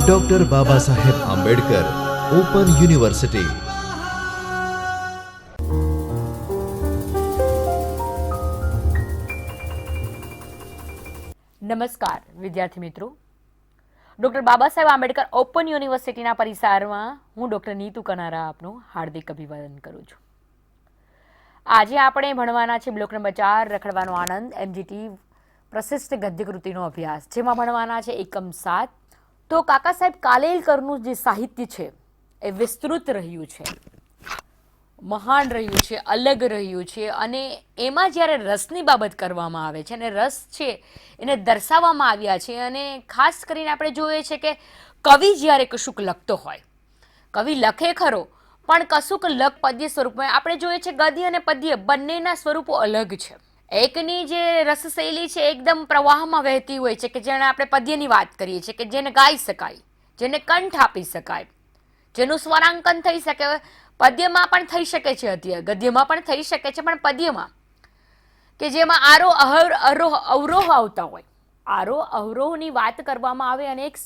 Doctor Baba Saheb Ambedkar open university નમસ્કાર, વિદ્યાર્થી મિત્રો. ડૉક્ટર બાબા સાહેબ આંબેડકર ઓપન યુનિવર્સિટીના પરિસરમાં હું ડૉક્ટર નીતુ કનારા આપનું હાર્દિક અભિવાદન કરું છું. આજે આપણે ભણવાના છે બ્લોક નંબર ચાર, રખડવાનો આનંદ એમજીટી પ્રશિષ્ટ ગદ્યકૃતિનો અભ્યાસ. જેમાં ભણવાના છે એકમ સાત. તો કાકા સાહેબ, કાલેલકરનું જે સાહિત્ય છે, એ વિસ્તૃત રહ્યું છે. મહાન રહ્યું છે, અલગ રહ્યું છે. અને એમાં જ્યારે રસની બાબત કરવામાં આવે છે, અને રસ છે, એને દર્શાવવામાં આવ્યા છે. અને ખાસ કરીને આપણે જોઈએ છે કે કવિ જ્યારે કશુંક લખતો હોય, કવિ લખે ખરો, પણ કશુંક લખ પદ્ય સ્વરૂપમાં આપણે જોઈએ છે ગદ્ય અને પદ્ય બંનેના સ્વરૂપો અલગ છે. એકની જે રસશૈલી છે એકદમ પ્રવાહમાં વહેતી હોય છે કે જેને આપણે પદ્યની વાત કરીએ છીએ કે જેને ગાઈ શકાય, જેને કંઠ આપી શકાય, જેનું સ્વરાંકન થઈ શકે. પદ્યમાં પણ થઈ શકે છે અત્યારે, ગદ્યમાં પણ થઈ શકે છે, પણ પદ્યમાં કે જેમાં આરોહ અહર અરોહ અવરોહ આવતા હોય. આરોહ અવરોહની વાત કરવામાં આવે અને એક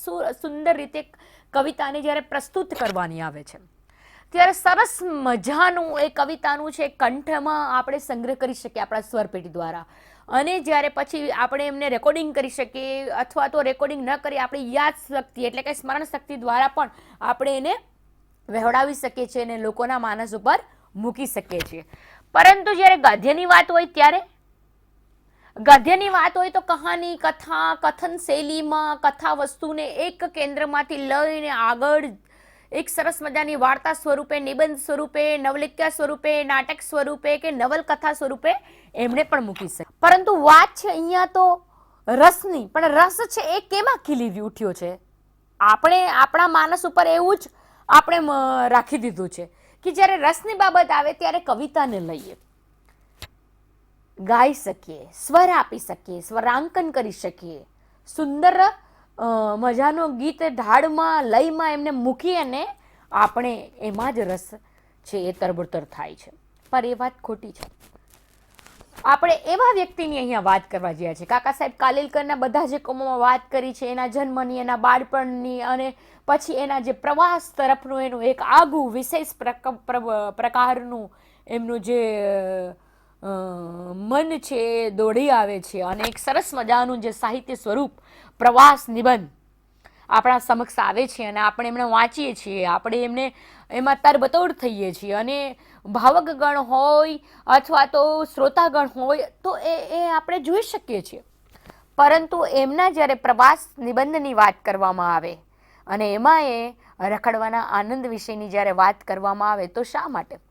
સુંદર રીતે કવિતાને જ્યારે પ્રસ્તુત કરવાની આવે છે. ત્યારે સરસ મજાનું એ કવિતાનું છે, કંઠમાં આપણે સંગ્રહ કરી શકીએ આપણા સ્વરપેટી દ્વારા. અને જ્યારે પછી આપણે એમને રેકોર્ડિંગ કરી શકીએ અથવા તો રેકોર્ડિંગ ન કરી આપણી યાદ શક્તિ એટલે કે સ્મરણ શક્તિ દ્વારા પણ આપણે એને વહેવડાવી શકીએ છીએ અને લોકોના માનસ ઉપર મૂકી શકીએ છીએ. પરંતુ જ્યારે ગદ્યની વાત હોય ત્યારે? ગદ્યની વાત હોય તો કહાની, કથા કથન શૈલીમાં કથા વસ્તુને એક કેન્દ્રમાંથી લઈને આગળ એક સરસ મજાની વાર્તા સ્વરૂપે, નિબંધ સ્વરૂપે નવલિકા સ્વરૂપે, નાટક સ્વરૂપે કે નવલકથા સ્વરૂપે એમણે પણ મૂકી શકે પરંતુ વાત છે અહીંયા તો રસની, પણ રસ છે એ કેમાં ખીલી ઉઠ્યો છે? આપણે આપણા માનસ ઉપર એવું જ આપણે રાખી દીધું છે કે જ્યારે રસની બાબત આવે ત્યારે કવિતાને લઈએ. ગાઈ શકીએ, સ્વર આપી શકીએ, સ્વરાંકન કરી શકીએ, સુંદર મજાનો ગીત ઢાળમાં, લયમાં એમને મૂકી અને આપણે એમાં જ રસ છે, એ તરબતર થાય છે. પણ એ વાત ખોટી છે. આપણે એવા વ્યક્તિની અહીંયા વાત કરવા જઈએ છે. કાકા સાહેબ કાલિલકરના બધા જે કોમોમાં વાત કરી છે, એના જન્મની, એના બાળપણની અને પછી એના જે પ્રવાસ તરફનું એનું એક આગવું વિશેષ પ્રક- પ્રકારનું એમનું જે મન છે, એ દોડી આવે છે. અને એક સરસ મજાનું જે સાહિત્ય સ્વરૂપ પ્રવાસ નિબંધ આપણા સમક્ષ આવે છે અને આપણે એમને વાંચીએ છીએ. આપણે એમને એમાં તરબતોડ થઈએ છીએ. અને ભાવકગણ હોય અથવા તો શ્રોતાગણ હોય તો એ એ આપણે જોઈ શકીએ છીએ. પરંતુ એમના જ્યારે પ્રવાસ નિબંધની વાત કરવામાં આવે અને એમાં એ રખડવાના આનંદ વિશેની જ્યારે વાત કરવામાં આવે તો શા માટે?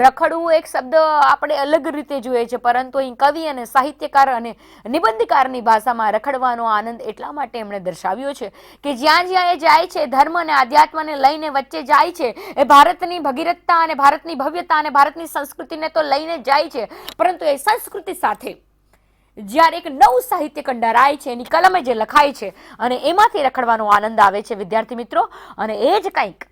રખડવું એક શબ્દ આપણે અલગ રીતે જોઈએ છે, પરંતુ અહીં કવિ અને સાહિત્યકાર અને નિબંધકારની ભાષામાં રખડવાનો આનંદ એટલા માટે એમણે દર્શાવ્યો છે કે જ્યાં જ્યાં એ જાય છે, ધર્મ અને આધ્યાત્મને લઈને વચ્ચે જાય છે, એ ભારતની ભગીરથતા અને ભારતની ભવ્યતા અને ભારતની સંસ્કૃતિને તો લઈને જાય છે, પરંતુ એ સંસ્કૃતિ સાથે જ્યારે એક નવું સાહિત્ય કંડારાય છે, એની કલમે જે લખાય છે, અને એમાંથી રખડવાનો આનંદ આવે છે, વિદ્યાર્થી મિત્રો, અને એ જ કંઈક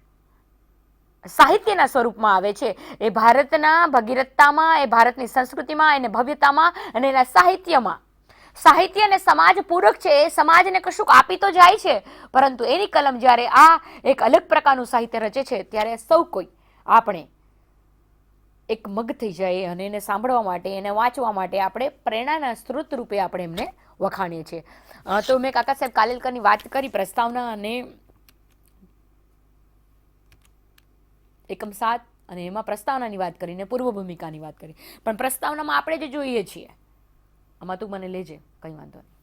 સાહિત્યના સ્વરૂપમાં આવે છે. એ ભારતના ભગીરથતામાં, એ ભારતની સંસ્કૃતિમાં, એને ભવ્યતામાં અને એના સાહિત્યમાં. સાહિત્ય અને સમાજ પૂરક છે, એ સમાજને કશુંક આપી તો જાય છે, પરંતુ એની કલમ જ્યારે આ એક અલગ પ્રકારનું સાહિત્ય રચે છે, ત્યારે સૌ કોઈ આપણે એક મગ થઈ જાય અને એને સાંભળવા માટે, એને વાંચવા માટે આપણે પ્રેરણાના સ્ત્રોત રૂપે આપણે એમને વખાણીએ છીએ. તો મેં કાકા સાહેબ કાલેલકરની વાત કરી પ્રસ્તાવના અને એકમ સાત અને એમાં પ્રસ્તાવનાની વાત કરીને પૂર્વ ભૂમિકાની વાત કરી. પણ પ્રસ્તાવનામાં આપણે જે જોઈએ છીએ, આમાં તું મને લેજે, કંઈ વાંધો નહીં.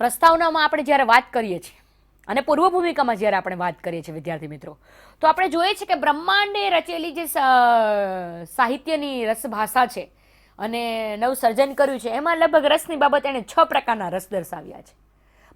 પ્રસ્તાવનામાં આપણે જ્યારે વાત કરીએ છીએ, અને પૂર્વ ભૂમિકામાં જ્યારે આપણે વાત કરીએ છીએ, વિદ્યાર્થી મિત્રો, તો આપણે જોઈએ છીએ કે બ્રહ્માંડે રચેલી જે સાહિત્યની રસભાષા છે, અને નવું સર્જન કર્યું છે, એમાં લગભગ રસની બાબત એણે છ પ્રકારના રસ દર્શાવ્યા છે.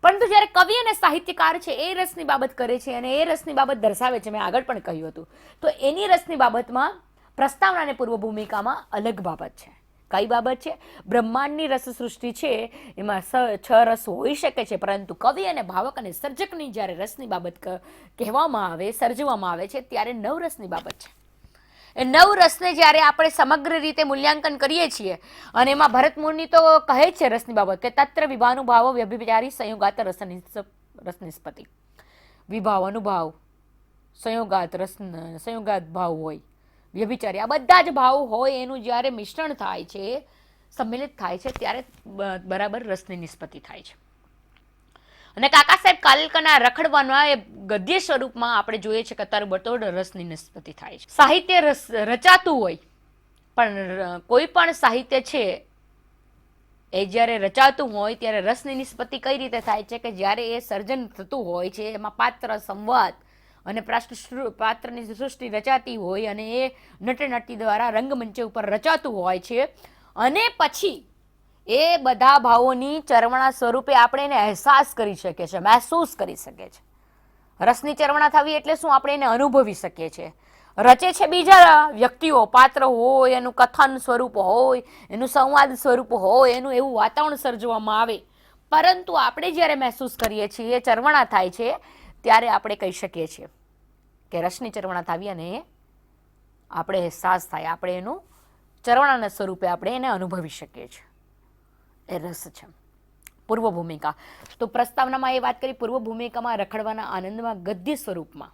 પરંતુ જ્યારે કવિ અને સાહિત્યકાર છે, એ રસની બાબત કરે છે અને એ રસની બાબત દર્શાવે છે, મેં આગળ પણ કહ્યું હતું. તો એની રસની બાબતમાં પ્રસ્તાવના અને પૂર્વ ભૂમિકામાં અલગ બાબત છે. કઈ બાબત છે? બ્રહ્માંડની રસ સૃષ્ટિ છે, એમાં છ રસ હોઈ શકે છે, પરંતુ કવિ અને ભાવક અને સર્જકની જ્યારે રસની બાબત કહેવામાં આવે, સર્જવામાં આવે છે, ત્યારે નવ રસની બાબત છે. નવ રસને જ્યારે આપણે સમગ્ર રીતે મૂલ્યાંકન કરીએ છીએ, અને એમાં ભરત મુનિ તો કહે છે રસની બાબત કે તત્ર વિભાનુભાવો વ્યભિચારી સંયોગાત રસ રસનિસ્પતિ વિભાવ અનુભાવ સંયોગાત રસ સંયોગાત ભાવ હોય. વ્યભિચારી, આ બધા જ ભાવ હોય એનું જ્યારે મિશ્રણ થાય છે, સંમિલિત થાય છે, ત્યારે બરાબર રસની નિષ્પત્તિ થાય છે. અને કાકા સાહેબ, કાલકના રખડવાના એ ગદ્ય સ્વરૂપમાં આપણે જોઈએ છે કે બટોડ રસની નિષ્પતિ થાય છે. સાહિત્ય રસ રચાતું હોય, પણ કોઈ પણ સાહિત્ય છે, એ જ્યારે રચાતું હોય ત્યારે રસની નિષ્પત્તિ કઈ રીતે થાય છે કે જ્યારે એ સર્જન થતું હોય છે, એમાં પાત્ર, સંવાદ અને પાત્રની સૃષ્ટિ રચાતી હોય અને એ નટે નટી દ્વારા રંગમંચ ઉપર રચાતું હોય છે, અને પછી એ બધા ભાવોની ચરવણા સ્વરૂપે આપણે એને અહેસાસ કરી શકીએ છીએ, મહેસૂસ કરી શકીએ છીએ. રસની ચરવણા થવી એટલે શું? આપણે એને અનુભવી શકીએ છીએ. રચે છે બીજા વ્યક્તિઓ, પાત્ર હોય, એનું કથન સ્વરૂપ હોય, એનું સંવાદ સ્વરૂપ હોય, એનું એવું વાતાવરણ સર્જવામાં આવે. પરંતુ આપણે જ્યારે મહેસૂસ કરીએ છીએ ચરવણા થાય છે, ત્યારે આપણે કહી શકીએ છીએ કે રસની ચરવણા થવી અને આપણે અહેસાસ થાય. આપણે એનું ચરવણાના સ્વરૂપે આપણે એને અનુભવી શકીએ છીએ. એ રસ છે. પૂર્વ ભૂમિકા તો પ્રસ્તાવનામાં એ વાત કરી પૂર્વ ભૂમિકામાં રખડવાના આનંદમાં ગદ્ય સ્વરૂપમાં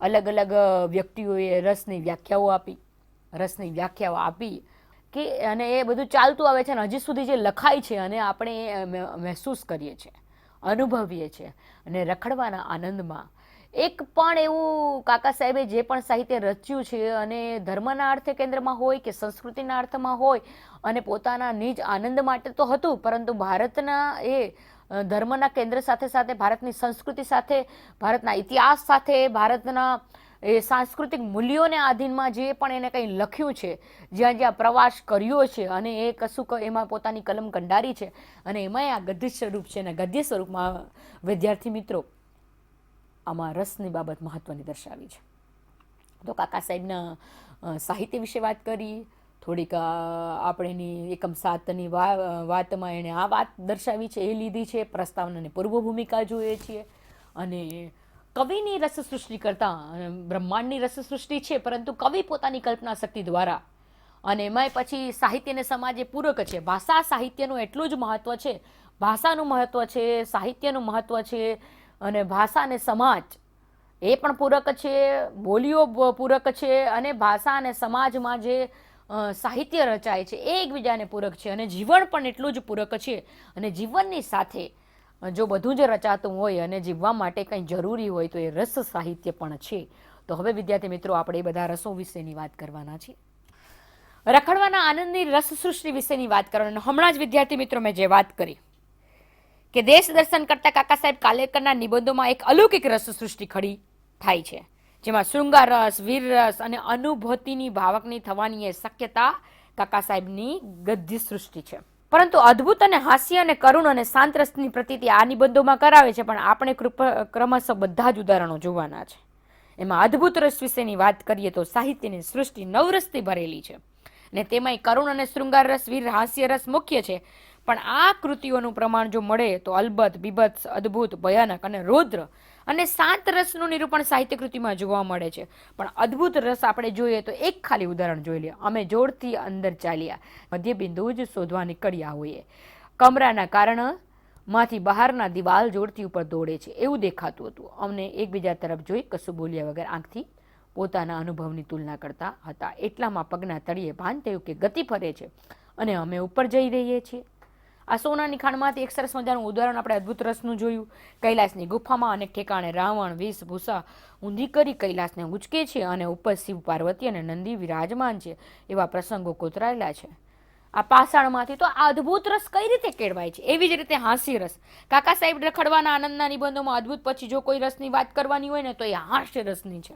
અલગ અલગ વ્યક્તિઓએ રસની વ્યાખ્યાઓ આપી, રસની વ્યાખ્યાઓ આપી કે, અને એ બધું ચાલતું આવે છે અને હજી સુધી જે લખાય છે અને આપણે એ મહે- મહેસૂસ કરીએ છીએ, અનુભવીએ છીએ અને રખડવાના આનંદમાં એક પણ એવું કાકા સાહેબે જે પણ સાહિત્ય રચ્યું છે અને ધર્મના અર્થે કેન્દ્રમાં હોય કે સંસ્કૃતિના અર્થમાં હોય અને પોતાના નિજ આનંદ માટે તો હતું, પરંતુ ભારતના એ ધર્મના કેન્દ્ર સાથે સાથે ભારતની સંસ્કૃતિ સાથે, ભારતના ઇતિહાસ સાથે, ભારતના એ સાંસ્કૃતિક મૂલ્યોને આધીનમાં જે પણ એને કંઈ લખ્યું છે, જ્યાં જ્યાં પ્રવાસ કર્યો છે અને એ કશું એમાં પોતાની કલમ કંડારી છે અને એમાંય આ ગદ્ય સ્વરૂપ છે અને ગદ્ય સ્વરૂપમાં, વિદ્યાર્થી મિત્રો આમાં રસની બાબત મહત્વની દર્શાવી છે. તો કાકા સાહેબના સાહિત્ય વિશે વાત કરી. થોડીક આપણે એની એકમ સાતની વાતમાં એણે આ વાત દર્શાવી છે, એ લીધી છે. પ્રસ્તાવનાની પૂર્વ ભૂમિકા જોઈએ છીએ. અને કવિની રસસૃષ્ટિ કરતાં બ્રહ્માંડની રસસૃષ્ટિ છે, પરંતુ કવિ પોતાની કલ્પના શક્તિ દ્વારા. અને એમાંય પછી સાહિત્ય અને સમાજ એ પૂરક છે. ભાષા સાહિત્યનું એટલું જ મહત્વ છે. ભાષાનું મહત્વ છે, સાહિત્યનું મહત્વ છે. અને ભાષા અને સમાજ, એ પણ પૂરક છે, બોલીઓ પૂરક છે, અને ભાષા અને સમાજમાં જે સાહિત્ય રચાય છે, એ એકબીજાને પૂરક છે, અને જીવન પણ એટલું જ પૂરક છે. અને જીવનની સાથે જો બધું જ રચાતું હોય અને જીવવા માટે કંઈ જરૂરી હોય તો એ રસ સાહિત્ય પણ છે. તો હવે, વિદ્યાર્થી મિત્રો, આપણે એ બધા રસો વિશેની વાત કરવાના છીએ. રખડવાના આનંદની રસ સૃષ્ટિ વિશેની વાત કરવાની. હમણાં જ, વિદ્યાર્થી મિત્રો, મેં જે વાત કરી કે દેશ દર્શન કરતા કાકા સાહેબ કાલેકરના નિબંધોમાં એક અલૌકિક રસ સૃષ્ટિ ખડી થાય છે. જેમાં શૃંગાર રસ વીર રસ અને અનુભૂતિની ભાવકની થવાની એ શક્યતા કાકા સાહેબની ગદ્ય સૃષ્ટિ છે. પરંતુ અદ્ભુત અને હાસ્ય અને કરુણ અને શાંત રસની પ્રતીતિ આ નિબંધોમાં કરાવે છે, પણ આપણે કૃપ- ક્રમશઃ બધા જ ઉદાહરણો જોવાના છે. એમાં અદ્ભુત રસ વિશેની વાત કરીએ તો સાહિત્યની સૃષ્ટિ નવરસથી ભરેલી છે. અને તેમાંય કરુણ અને શૃંગાર રસ વીર હાસ્ય રસ મુખ્ય છે. પણ આ કૃતિઓનું પ્રમાણ જો મળે તો અલબત્ત, બીભત્સ, અદ્ભુત, ભયાનક અને રૌદ્ર અને સાત રસનું નિરૂપણ સાહિત્ય કૃતિમાં જોવા મળે છે. પણ અદ્ભુત રસ આપણે જોઈએ તો એક ખાલી ઉદાહરણ જોઈ લઈએ અમે જોડથી અંદર ચાલ્યા. મધ્યબિંદુ જ શોધવા નીકળ્યા હોઈએ. કમરાના કારણમાંથી બહારના દિવાલ જોડથી ઉપર દોડે છે. એવું દેખાતું હતું. અમને એકબીજા તરફ જોઈ કશું બોલ્યા વગર આંખથી પોતાના અનુભવની તુલના કરતા હતા. એટલામાં પગના તળિયે ભાન થયું કે ગતિ ફરે છે અને અમે ઉપર જઈ રહીએ છીએ. આ સોનાની ખાણમાંથી એક સરસ મજાનું ઉદાહરણ આપણે અદ્ભુત રસનું જોયું. કૈલાસની ગુફામાં અનેક ઠેકાણે રાવણ, વેશભૂષા ઊંધી કરી કૈલાસને ઉંચકે છે અને ઉપર શિવ પાર્વતી અને નંદી વિરાજમાન છે એવા પ્રસંગો કોતરાયેલા છે. આ પાષાણમાંથી તો આ અદ્ભુત રસ કઈ રીતે કેળવાય છે? એવી જ રીતે હાસ્ય રસ. કાકા સાહેબ રખડવાના આનંદના નિબંધોમાં અદ્ભુત પછી જો કોઈ રસની વાત કરવાની હોય ને તો એ હાસ્ય રસની છે.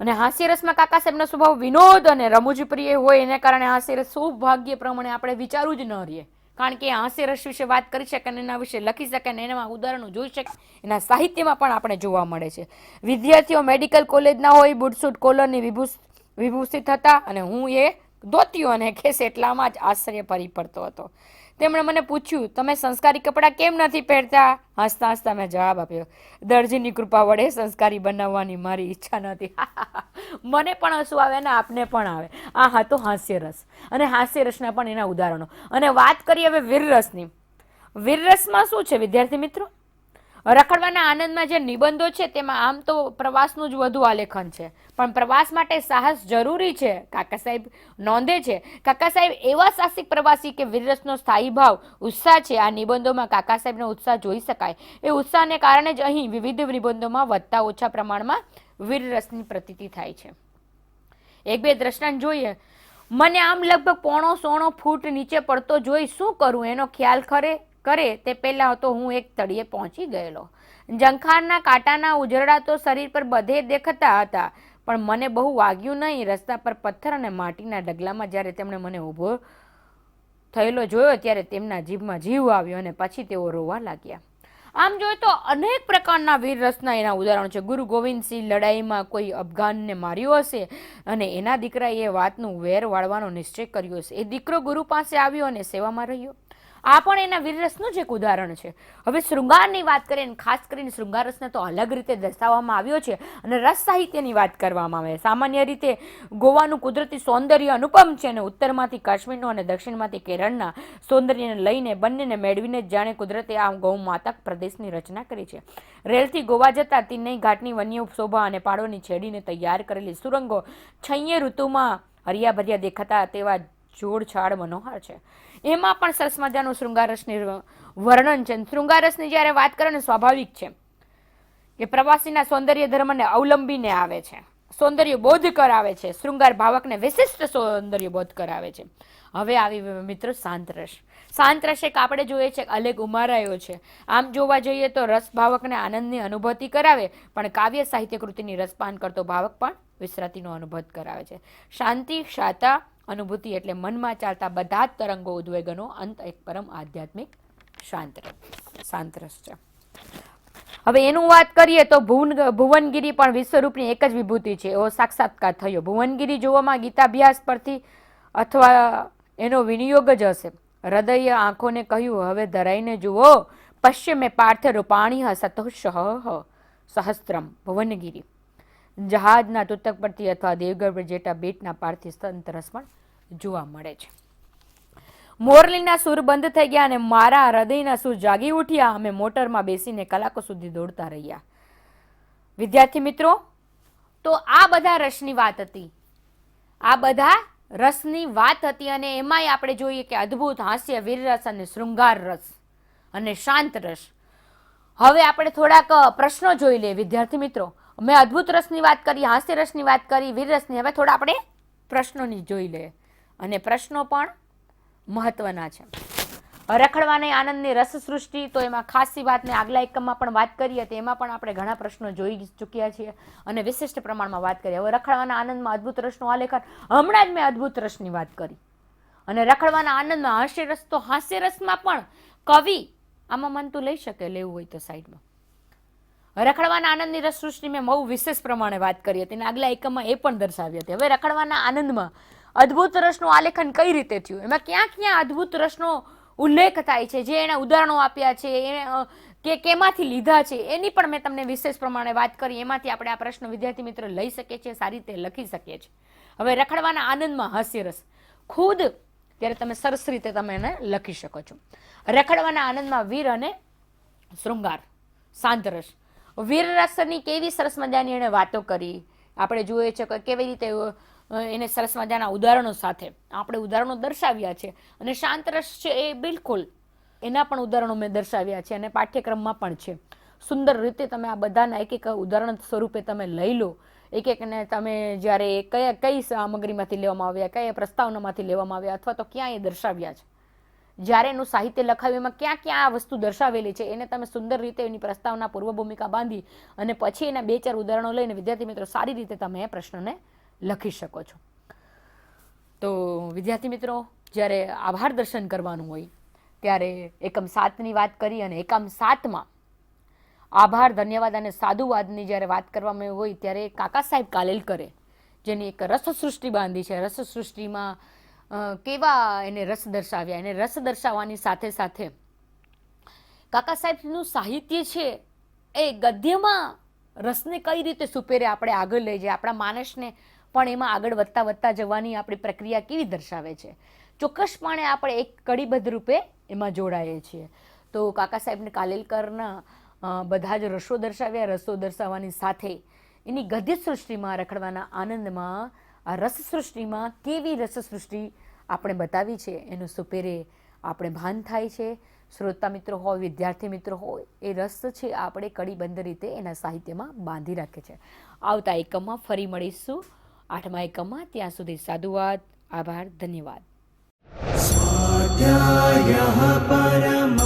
અને હાસ્યરસમાં કાકા સાહેબનો સ્વભાવ વિનોદ અને રમૂજ પ્રિય હોય એને કારણે હાસ્યરસ સૌભાગ્ય પ્રમાણે આપણે વિચારવું જ ન રહીએ કારણ કે એ હાસ્યરસ વિશે વાત કરી શકે અને એના વિશે લખી શકે અને એનામાં ઉદાહરણો જોઈ શકે. એના સાહિત્યમાં પણ આપણે જોવા મળે છે. વિદ્યાર્થીઓ મેડિકલ કોલેજના હોય, બુટસૂટ કોલરની વિભૂષ વિભૂષિત હતા અને હું એ ધોતિયો અને ખેસ એટલામાં જ આશ્ચર્ય ફરી પડતો હતો. તેમણે મને પૂછ્યું, તમે સંસ્કારી કપડાં કેમ નથી પહેરતા? હસતા હસતા મેં જવાબ આપ્યો, દરજીની કૃપા વડે સંસ્કારી બનાવવાની મારી ઈચ્છા નથી. મને પણ હસવું આવે ને આપને પણ આવે. આ હતો હાસ્યરસ અને હાસ્યરસના પણ એના ઉદાહરણો. અને વાત કરીએ હવે વીરરસની. વીરરસમાં શું છે વિદ્યાર્થી મિત્રો? રખડવાના આનંદમાં જે નિબંધો છે, તેમાં આમ તો પ્રવાસનું જ વધુ આલેખન છે. પણ પ્રવાસ માટે સાહસ જરૂરી છે, કાકા સાહેબ નોંધે છે. કાકા સાહેબ, એવા સાહસિક પ્રવાસી કે વીરરસનો સ્થાયી ભાવ, ઉત્સાહ છે. આ નિબંધોમાં કાકા સાહેબનો ઉત્સાહ જોઈ શકાય. એ ઉત્સાહને કારણે જ અહીં વિવિધ નિબંધોમાં વધતા ઓછા પ્રમાણમાં વીરરસની પ્રતીતિ થાય છે. એક બે દ્રષ્ટાંત જોઈએ. મને આમ લગભગ પોણો સોણો ફૂટ નીચે પડતો જોઈ શું કરું? એનો ખ્યાલ ખરે? કરે તે પહેલાં તો હું એક તળિયે પહોંચી ગયેલો. જંખારના કાંટાના ઉજરડા તો શરીર પર બધે દેખાતા હતા, પણ મને બહુ વાગ્યું નહીં. રસ્તા પર પથ્થર અને માટીના ડગલામાં જ્યારે તેમણે મને ઊભો થયેલો જોયો ત્યારે તેમના જીભમાં જીવ આવ્યો અને પછી તેઓ રોવા લાગ્યા. આમ જોઈએ તો અનેક પ્રકારના વીર રસના એના ઉદાહરણ છે. ગુરુ ગોવિંદસિંહ લડાઈમાં કોઈ અફઘાનને માર્યો હશે અને એના દીકરાએ વાતનું વેર વાળવાનો નિશ્ચય કર્યો હશે. એ દીકરો ગુરુ પાસે આવ્યો અને સેવામાં રહ્યો. આ પણ એના વીરરસનું જ એક ઉદાહરણ છે. હવે શૃંગારની વાત કરીએ ખાસ કરીને શૃંગાર રસને તો અલગ રીતે દર્શાવવામાં આવ્યો છે અને રસ સાહિત્યની વાત કરવામાં આવે. સામાન્ય રીતે ગોવાનું કુદરતી સૌંદર્ય અનુપમ છે અને ઉત્તરમાંથી કાશ્મીરનું અને દક્ષિણમાંથી કેરળના સૌંદર્યને લઈને બંનેને મેળવીને જ જાણે કુદરતે આ ગૌમાતક પ્રદેશની રચના કરી છે. રેલથી ગોવા જતા તિન્નઈ ઘાટની વન્ય શોભા અને પાડોની છેડીને તૈયાર કરેલી સુરંગો છૈયે ઋતુમાં હરિયાભર્યા દેખાતા તેવા જોડછાડ મનોહર છે. એમાં પણ સરસ મજાનું શૃંગારસની વર્ણન છે. શૃંગારસની જ્યારે વાત કરે ને સ્વાભાવિક છે કે પ્રવાસીના સૌંદર્ય ધર્મને અવલંબીને આવે છે. સૌંદર્ય બોધ કરાવે છે. શૃંગાર ભાવકને વિશિષ્ટ સૌંદર્ય બોધ કરાવે છે. હવે આવી મિત્રો શાંતરસ શાંતરસ એક આપણે જોઈએ છે અલેગ ઉમારાયો છે. આમ જોવા જઈએ તો રસ ભાવકને આનંદની અનુભૂતિ કરાવે, પણ કાવ્ય સાહિત્ય કૃતિની રસપાન કરતો ભાવક પણ વિશ્રાંતિનો અનુભવ કરાવે છે. શાંતિ, શાતા અનુભૂતિ એટલે મનમાં ચાલતા બધા જ તરંગો ઉદ્વેગનો અંત એક પરમ આધ્યાત્મિક શાંત શાંતરસ છે હવે એનું વાત કરીએ તો ભુવન, ભુવનગીરી પણ વિશ્વરૂપની એક જ વિભૂતિ છે. એવો સાક્ષાત્કાર થયો. ભુવનગીરી જોવામાં ગીતાભ્યાસ પરથી અથવા એનો વિનિયોગ જ હશે. હૃદય આંખોને કહ્યું, હવે ધરાઈને જુઓ, પશ્ચિમે પાર્થ રૂપાણી સતોષ સહસ્ત્રમ. ભુવનગીરી. જહાજના તૂતક પરથી અથવા દેવગઢ જેટા બેટના પારથી સંતરસ પણ જોવા મળે છે. મોરલીના સૂર બંધ થઈ ગયા અને મારા હૃદયના સૂર જાગી ઉઠ્યા. અમે મોટરમાં બેસીને કલાકો સુધી દોડતા રહ્યા. વિદ્યાર્થી મિત્રો, તો આ બધા રસની વાત હતી. આ બધા રસની વાત હતી અને એમાંય આપણે જોઈએ કે અદ્ભુત હાસ્ય વીરરસ અને શૃંગાર રસ અને શાંત રસ. હવે આપણે થોડાક પ્રશ્નો જોઈ લઈએ. વિદ્યાર્થી મિત્રો મેં અદ્ભુત રસની વાત કરી, હાસ્ય રસની વાત કરી વીરરસની હવે થોડા આપણે પ્રશ્નોની જોઈ લઈએ. અને પ્રશ્નો પણ મહત્વના છે. રખડવાની આનંદની રસ સૃષ્ટિ તો એમાં ખાસી વાતને આગલા એકમમાં પણ વાત કરીએ તો એમાં પણ આપણે ઘણા પ્રશ્નો જોઈ ચૂક્યા છીએ અને વિશિષ્ટ પ્રમાણમાં વાત કરી હવે રખડવાના આનંદમાં અદ્ભુત રસનું આલેખન. હમણાં જ મેં અદ્ભુત રસની વાત કરી. અને રખડવાના આનંદમાં હાસ્ય રસ તો હાસ્ય રસમાં પણ કવિ આમાં મન તું લઈ શકે લેવું હોય તો સાઈડમાં. રખડવાના આનંદની રસ સૃષ્ટિ મેં બહુ વિશેષ પ્રમાણે વાત કરી હતી અને આગલા એકમમાં એ પણ દર્શાવી હતી. હવે રખડવાના આનંદમાં અદ્ભુત રસનું આલેખન કઈ રીતે થયું? એમાં ક્યાં ક્યાં અદ્ભુત રસનો ઉલ્લેખ થાય છે? જે એના ઉદાહરણો આપ્યા છે એને કે કેમાંથી લીધા છે, એની પણ મેં તમને વિશેષ પ્રમાણે વાત કરી. એમાંથી આપણે આ પ્રશ્ન વિદ્યાર્થી મિત્રો લઈ શકીએ છીએ, સારી રીતે લખી શકીએ છીએ. હવે રખડવાના આનંદમાં હાસ્યરસ ખુદ ત્યારે તમે સરસ રીતે તમે એને લખી શકો છો. રખડવાના આનંદમાં વીર અને શૃંગાર. શાંતરસ વીરરસની કેવી સરસ મજાની એણે વાતો કરી. આપણે જોઈએ છે કે કેવી રીતે એને સરસ મજાના ઉદાહરણો સાથે આપણે ઉદાહરણો દર્શાવ્યા છે અને શાંતરસ છે એ બિલકુલ એના પણ ઉદાહરણો મેં દર્શાવ્યા છે અને પાઠ્યક્રમમાં પણ છે. સુંદર રીતે તમે આ બધાના એક એક ઉદાહરણ સ્વરૂપે તમે લઈ લો. એક એકને તમે જ્યારે કયા, કઈ સામગ્રીમાંથી લેવામાં આવ્યા, કયા પ્રસ્તાવનામાંથી લેવામાં આવ્યા અથવા તો ક્યાં એ દર્શાવ્યા છે. જ્યારે એનું સાહિત્ય લખાવ્યું એમાં ક્યાં ક્યાં આ વસ્તુ દર્શાવેલી છે, એને તમે સુંદર રીતે એની પ્રસ્તાવના પૂર્વ ભૂમિકા બાંધી અને પછી એના બે ચાર ઉદાહરણો લઈને વિદ્યાર્થી મિત્રો સારી રીતે તમે એ પ્રશ્નને લખી શકો છો. તો વિદ્યાર્થી મિત્રો, જ્યારે આભાર દર્શન કરવાનું હોય, ત્યારે એકમ સાતની વાત કરી અને એકમ સાતમાં આભાર, ધન્યવાદ અને સાધુવાદની જ્યારે વાત કરવામાં હોય, ત્યારે કાકા સાહેબ કાલેલકરે જેની એક રસસૃષ્ટિ બાંધી છે, રસસૃષ્ટિમાં કેવા એને રસ દર્શાવ્યા? એને રસ દર્શાવવાની સાથે સાથે કાકા સાહેબનું સાહિત્ય છે એ ગદ્યમાં રસને કઈ રીતે સુપેરે આપણે આગળ લઈ જઈએ? આપણા માનસને પણ એમાં આગળ વધતા વધતા જવાની આપણી પ્રક્રિયા કેવી દર્શાવે છે? ચોક્કસપણે આપણે એક કડીબદ્ધ રૂપે એમાં જોડાઈએ છીએ. તો કાકા સાહેબને કાલેલકરના બધા જ રસો દર્શાવ્યા, રસો દર્શાવવાની સાથે એની ગદ્ય સૃષ્ટિમાં રખડવાના આનંદમાં, આ રસ સૃષ્ટિમાં કેવી રસ સૃષ્ટિ આપણે બતાવી છે, એનું સુપેરે આપણે ભાન થાય છે. શ્રોતા મિત્રો હોય વિદ્યાર્થી મિત્રો હોય એ રસ છે આપણે કડીબંધ રીતે એના સાહિત્યમાં બાંધી રાખે છે. આવતા એકમમાં ફરી મળીશું. આઠમા એકમમાં ત્યાં સુધી સાધુવાદ આભાર ધન્યવાદ. સ્વાધ્યાય પરમં